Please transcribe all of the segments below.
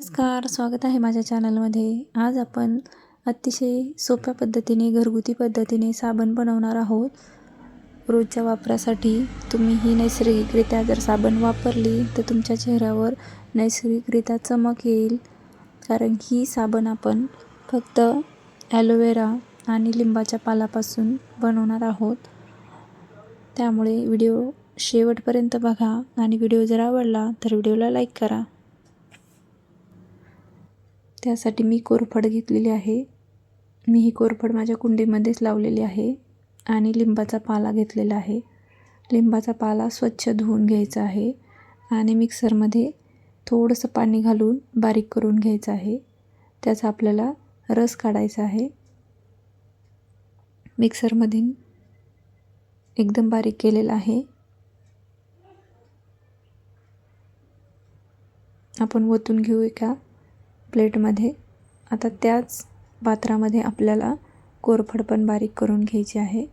नमस्कार स्वागत आहे माझ्या चॅनलमध्ये. आज आपण अतिशय सोप्या पद्धतीने घरगुती पद्धतीने साबण बनवणार आहोत. रोजच्या वापरासाठी तुम्ही ही नैसर्गिकरित्या जर साबण वापरली तर तुमच्या चेहऱ्यावर नैसर्गिकरित्या चमक येईल. कारण ही साबण आपण फक्त ॲलोवेरा आणि लिंबाच्या पालापासून बनवणार आहोत. त्यामुळे व्हिडिओ शेवटपर्यंत बघा आणि व्हिडिओ जर आवडला तर व्हिडिओला लाईक करा. त्यासाठी मी कोरफड घेतलेली आहे. मी ही कोरफड माझ्या कुंडीमध्येच लावलेली आहे आणि लिंबाचा पाला घेतलेला आहे. लिंबाचा पाला स्वच्छ धुवून घ्यायचा आहे आणि मिक्सरमध्ये थोडंसं पाणी घालून बारीक करून घ्यायचं आहे. त्याचा आपल्याला रस काढायचा आहे. मिक्सरमध्ये एकदम बारीक केलेला आहे. आपण वतून घेऊ एका प्लेटमध्ये. आता त्याच पात्रामध्ये आपल्याला कोरफड पण बारीक करून घ्यायची आहे.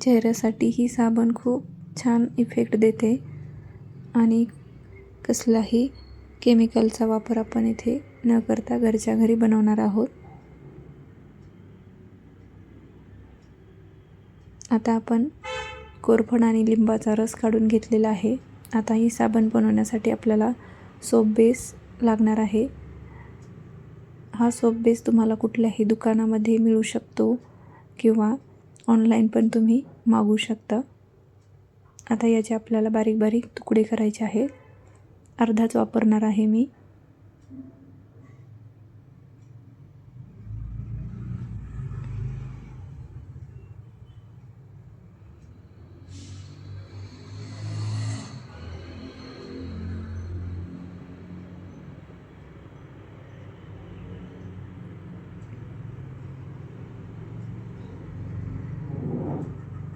चेहऱ्यासाठी ही साबण खूप छान इफेक्ट देते. आणि कसलाही केमिकलचा वापर आपण इथे न करता घरच्या घरी बनवणार आहोत. आता आपण कोरफड आणि लिंबाचा रस काढून घेतलेला आहे. आता ही साबण बनवण्यासाठी आपल्याला सोप बेस लागणार आहे. हा सोप बेस तुम्हाला कुठल्याही दुकानामध्ये मिळू शकतो किंवा ऑनलाईन पण तुम्ही मागू शकता. आता याचे आपल्याला बारीक बारीक तुकडे करायचे आहे अर्धाच वापरणार आहे मी.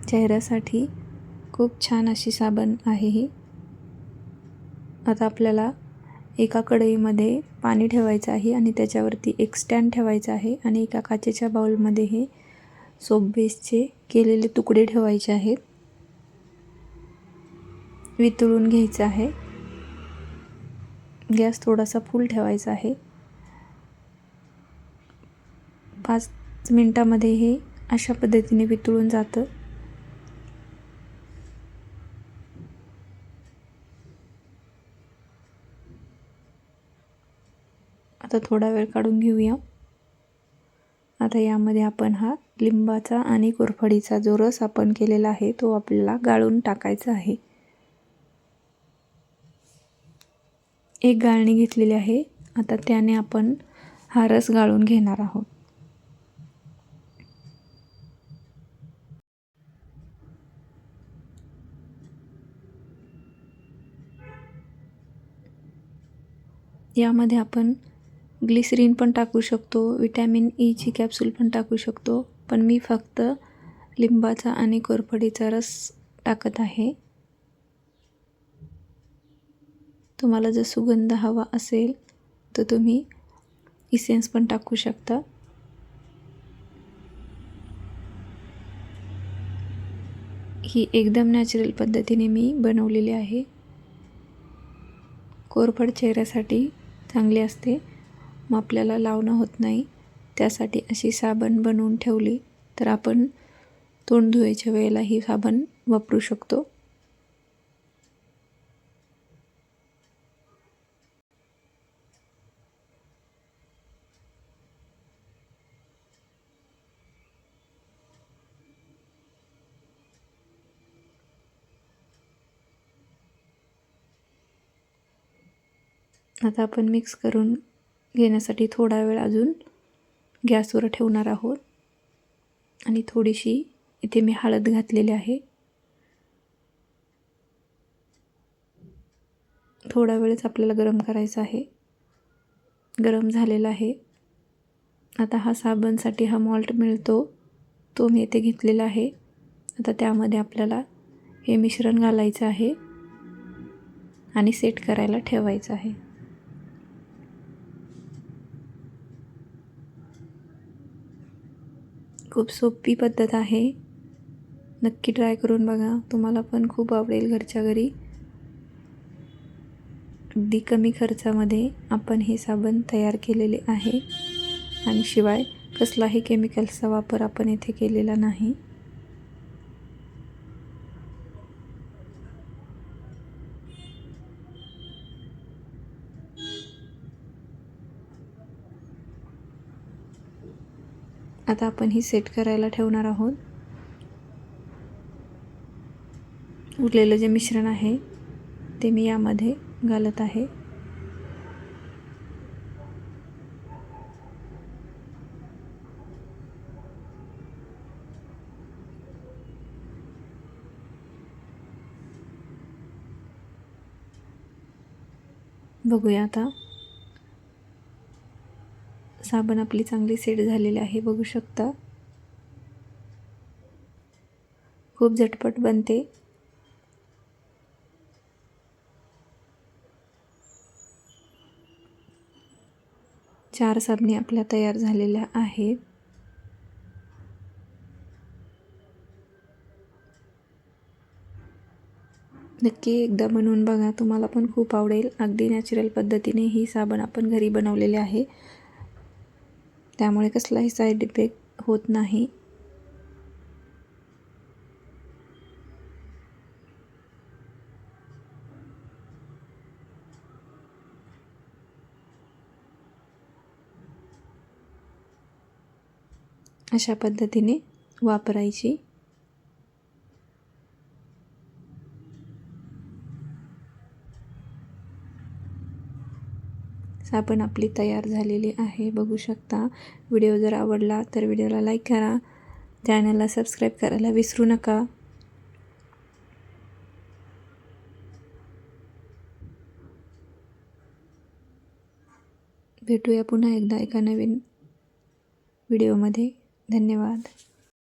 चेहऱ्यासाठी खूप छान अशी साबण आहे ही. आता आपल्याला एका कढईमध्ये पाणी ठेवायचं आहे आणि त्याच्यावरती एक स्टँड ठेवायचा आहे आणि एका काचेच्या बाउलमध्ये हे सोप बेसचे केलेले तुकडे ठेवायचे आहेत. वितळून घ्यायचं आहे. गॅस थोडासा फुल ठेवायचा आहे. पाच मिनटामध्ये हे अशा पद्धतीने वितळून जातं. आता थोडा वेळ काढून घेऊया. आता यामध्ये आपण हा लिंबाचा आणि कोरफडीचा जो रस आपण केलेला आहे तो आपल्याला गाळून टाकायचा आहे. एक गाळणी घेतलेली आहे. आता त्याने आपण हा रस गाळून घेणार आहोत. यामध्ये आपण ग्लिसरीन पण टाकू शकतो विटॅमिन ईची e कॅप्सूल पण टाकू शकतो पण मी फक्त लिंबाचा आणि कोरफडीचा रस टाकत आहे. तुम्हाला जर सुगंध हवा असेल तर तुम्ही इसेन्स पण टाकू शकता. ही एकदम नॅचरल पद्धतीने मी बनवलेली आहे. कोरफड चेहऱ्यासाठी चांगली असते. मग आपल्याला लावणं होत नाही. त्यासाठी अशी साबण बनवून ठेवली तर आपण तोंड धुवायच्या वेळेला ही साबण वापरू शकतो. आता आपण मिक्स करून घेण्यासाठी थोडा वेळ अजून गॅसवर ठेवणार आहोत. आणि थोडीशी इथे मी हळद घातलेली आहे. थोडा वेळच आपल्याला गरम करायचा आहे. गरम झालेला आहे. आता हा साबणसाठी हा मॉल्ट मिळतो. तो मी इथे घेतलेला आहे. आता त्यामध्ये आपल्याला हे मिश्रण घालायचं आहे. आणि सेट करायला ठेवायचं आहे. खूप सोपी पद्धत आहे. नक्की ट्राय करून बघा. तुम्हाला पण खूप आवडेल घरच्या घरी. अगदी कमी खर्चामध्ये आपण हे साबण तयार केलेले आहे. आणि शिवाय कसलाही केमिकल्सचा वापर आपण येथे केलेला नाही. आता आपण ही सेट करायला ठेवणार आहोत. उरलेलं जे मिश्रण आहे ते मी यामध्ये घालत आहे. बघूया आता. साबण आपली चांगली सेट झालेली आहे बघू शकता. खूप झटपट बनते. चार साबणी आपल्या तयार झालेल्या आहेत. नक्की एकदा बनवून बघा तुम्हाला पण खूप आवडेल. अगदी नॅचरल पद्धतीने ही साबण आपण घरी बनवलेले आहे. त्यामुळे कसलाही साईड इफेक्ट होत नाही. अशा पद्धतीने वापरायची. साबण आपली तयार झालेली आहे. बघू शकता. व्हिडिओ जर आवडला तर व्हिडिओला लाईक करा. चॅनलला सबस्क्राईब करायला विसरू नका. भेटूया पुन्हा एकदा एका नवीन व्हिडिओमध्ये. धन्यवाद.